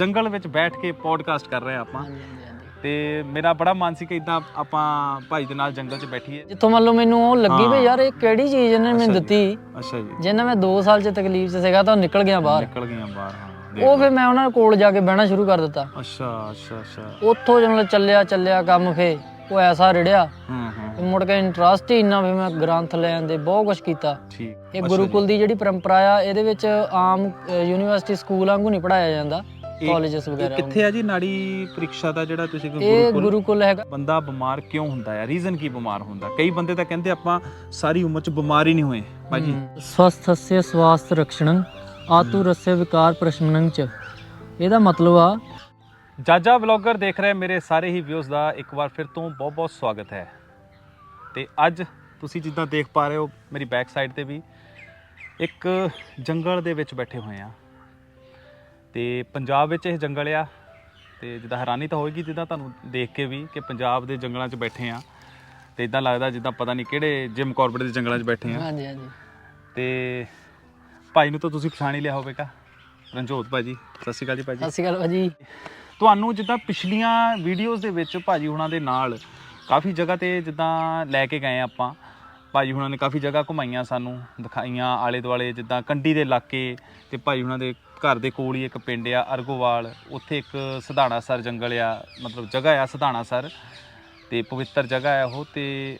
ਜੰਗਲ ਵਿੱਚ ਬੈਠ ਕੇ ਪੋਡਕਾਸਟ ਕਰ ਰਹੇ ਆਪਾਂ। ਤੇ ਮੇਰਾ ਬੜਾ ਮਨ ਸੀ ਕਿ ਇਦਾਂ ਆਪਾਂ ਭਾਈ ਦੇ ਨਾਲ ਜੰਗਲ 'ਚ ਬੈਠੀਏ। ਜਿੱਥੋਂ ਮੰਨ ਲਓ ਮੈਨੂੰ ਉਹ ਲੱਗੀ ਵੀ ਯਾਰ ਇਹ ਕਿਹੜੀ ਚੀਜ਼ ਇਹਨੇ ਮੈਨੂੰ ਦਿੱਤੀ? ਅੱਛਾ ਜੀ। ਜਿੰਨਾ ਮੈਂ 2 ਸਾਲ ਚ ਤਕਲੀਫ ਚ ਸੀਗਾ ਤਾਂ ਨਿਕਲ ਗਿਆ ਬਾਹਰ। ਨਿਕਲ ਗਈਆਂ ਬਾਹਰ ਹਾਂ। ਉਹ ਫਿਰ ਮੈਂ ਉਹਨਾਂ ਕੋਲ ਜਾ ਕੇ ਬਹਿਣਾ ਸ਼ੁਰੂ ਕਰ ਦਿੱਤਾ। ਅੱਛਾ ਅੱਛਾ ਅੱਛਾ। ਉੱਥੋਂ ਜਦੋਂ ਚੱਲਿਆ ਚੱਲਿਆ ਕੰਮ ਫੇ ਉਹ ਐਸਾ ਰਿੜਿਆ। ਹੂੰ ਹੂੰ। ਮੁੜ ਕੇ ਇੰਟਰਸਟ ਹੀ ਇੰਨਾ ਵੀ ਮੈਂ ਗ੍ਰੰਥ ਲੈਣ ਦੇ ਬਹੁਤ ਕੁਝ ਕੀਤਾ। ਠੀਕ। ਇਹ ਗੁਰੂਕੁਲ ਦੀ ਜਿਹੜੀ ਪਰੰਪਰਾ ਆ ਇਹਦੇ ਵਿੱਚ ਆਮ ਯੂਨੀਵਰਸਿਟੀ ਸਕੂਲ ਵਾਂਗੂ ਨਹੀਂ ਪੜਾਇਆ ਜਾਂਦਾ। ਕਾਲਜਸ ਵਗੈਰਾ ਕਿੱਥੇ ਆ ਜੀ? ਨਾੜੀ ਪ੍ਰੀਖਿਆ ਦਾ ਜਿਹੜਾ ਤੁਸੀਂ ਇਹ ਗੁਰੂਕੁਲ ਹੈਗਾ। ਬੰਦਾ ਬਿਮਾਰ ਕਿਉਂ ਹੁੰਦਾ ਹੈ ਰੀਜ਼ਨ ਕੀ ਬਿਮਾਰ ਹੁੰਦਾ? ਕਈ ਬੰਦੇ ਤਾਂ ਕਹਿੰਦੇ ਆਪਾਂ ਸਾਰੀ ਉਮਰ ਚ ਬਿਮਾਰ ਹੀ ਨਹੀਂ ਹੋਏ। ਭਾਜੀ। ਸਵਸਥਸਯ ਸਵਾਸਥ ਰਕਸ਼ਣੰ ਆਤੁ ਰਸਯ ਵਿਕਾਰ ਪ੍ਰਸ਼ਮਨੰ ਚ। ਇਹਦਾ ਮਤਲਬ ਆ ਜਾਜਾ ਬਲੌਗਰ ਦੇਖ ਰਹੇ ਮੇਰੇ ਸਾਰੇ ਹੀ ਵਿਊਜ਼ ਦਾ ਇੱਕ ਵਾਰ ਫਿਰ ਤੋਂ ਬਹੁਤ-ਬਹੁਤ ਸਵਾਗਤ ਹੈ। ਤੇ ਅੱਜ ਤੁਸੀਂ ਜਿੱਦਾਂ ਦੇਖ ਪਾ ਰਹੇ ਹੋ ਮੇਰੀ ਬੈਕ ਸਾਈਡ ਤੇ ਵੀ ਇੱਕ ਜੰਗਲ ਦੇ ਵਿੱਚ ਬੈਠੇ ਹੋਏ ਆ ਤੇ ਪੰਜਾਬ ਵਿੱਚ ਇਹ ਜੰਗਲ ਆ ਤੇ ਜਿੱਦਾਂ ਹੈਰਾਨੀ ਤਾਂ ਹੋਏਗੀ ਜਿੱਦਾਂ ਤੁਹਾਨੂੰ ਦੇਖ ਕੇ ਵੀ ਕਿ ਪੰਜਾਬ ਦੇ ਜੰਗਲਾਂ 'ਚ ਬੈਠੇ ਆ ਤੇ ਇਦਾਂ ਲੱਗਦਾ ਜਿੱਦਾਂ ਪਤਾ ਨਹੀਂ ਕਿਹੜੇ ਜਿਮ ਕਾਰਬੇਟ ਦੇ ਜੰਗਲਾਂ 'ਚ ਬੈਠੇ ਆ। ਹਾਂਜੀ ਹਾਂਜੀ। ਤੇ ਭਾਈ ਨੂੰ ਤਾਂ ਤੁਸੀਂ ਪਛਾਣ ਹੀ ਲਿਆ ਹੋਵੇਗਾ ਰਣਜੋਤ ਭਾਜੀ ਸਤਿ ਸ਼੍ਰੀ ਅਕਾਲ ਜੀ ਭਾਜੀ। ਸਤਿ ਸ਼੍ਰੀ ਅਕਾਲ ਭਾਜੀ। ਤੁਹਾਨੂੰ ਜਿੱਦਾਂ ਪਿਛਲੀਆਂ ਵੀਡੀਓਜ਼ ਦੇ ਵਿੱਚ ਭਾਜੀ ਹੁਣਾਂ ਦੇ ਨਾਲ ਕਾਫੀ ਜਗ੍ਹਾ ਤੇ ਜਿੱਦਾਂ ਲੈ ਕੇ ਗਏ ਆਪਾਂ। ਭਾਜੀ ਹੁਣਾਂ ਨੇ ਕਾਫੀ ਜਗ੍ਹਾ ਘੁਮਾਈਆਂ ਸਾਨੂੰ ਦਿਖਾਈਆਂ ਆਲੇ ਦੁਆਲੇ ਜਿੱਦਾਂ ਕੰਡੀ ਦੇ ਇਲਾਕੇ ਤੇ ਭਾਜੀ ਹੁਣਾਂ ਦੇ ਘਰ ਦੇ ਕੋਲ ਹੀ ਇੱਕ ਪਿੰਡ ਆ, ਅਰਗੋਵਾਲ। ਉੱਥੇ ਇੱਕ ਸਧਾਣਾ ਸਰ ਜੰਗਲ ਆ, ਮਤਲਬ ਜਗ੍ਹਾ ਆ ਸਧਾਣਾ ਸਰ। ਤੇ ਪਵਿੱਤਰ ਜਗ੍ਹਾ ਆ ਉਹ ਤੇ